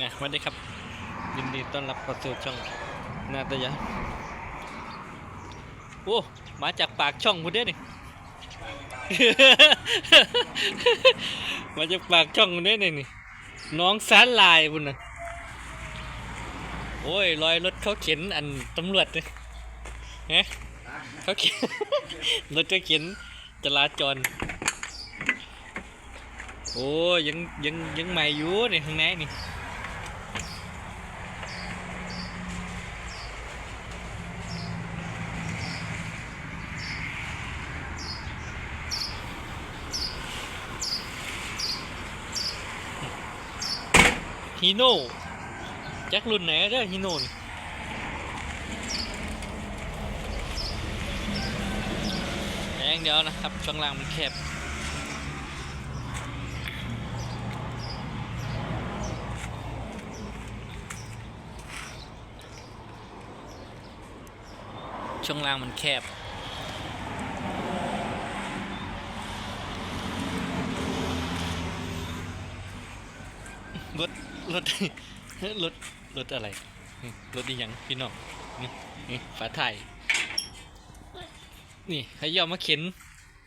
นะสวัสดีครับยินดีต้อนรับเข้าสู่ช่องนาตยะโอ้มาจากปากช่องพุณเด้นี่ มาจากปากช่องพุณเด้นี่นี่น้องสารลายบุญนะโอ้ยรอยรถเขาเข็นอันตำรวจเลยฮะเขาเข็นรถเขาเข็นจราจรโอ้ยยังยังยังใหม่อยู่นี่ข้างในนี่ ฮีโน่แจักรุ่นไหนเด้อฮีโน่นี่แรงเดียวนะครับ ช่วงล่างมันแคบช่วงล่างมันแคบ รถรถรถรถอะไรรถอีหยังพี่น้องนี่นี่ฝาไทายนี่เขาจะเอามาเข็น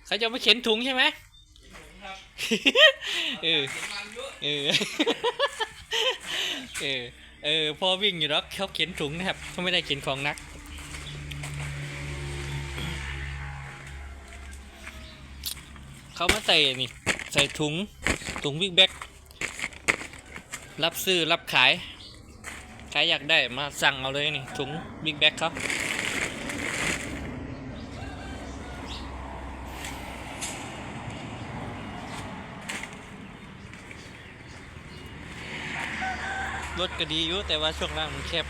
เขาจะเอามาเข็นถุงใช่ไหมเออเออเออเออพอวิ่งอยู่แล้วเขาเข็นถุงนะครับเขาไม่ได้เข็นของนัก เขามาใส่นี่ใส่ถุงถุงบิ๊กแบ็ก รับซื้อรับขาย ใครอยากได้มาสั่งเอาเลยนี่ ถุงบิ๊กแบ็คครับรถก็ดีอยู่แต่ว่าช่วงล่างมันแคบ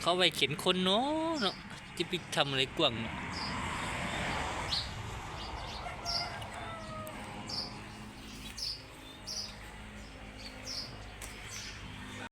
เขาไปเข็นคนเนาะเนาะจิปิกทำอะไรกว่างเนาะ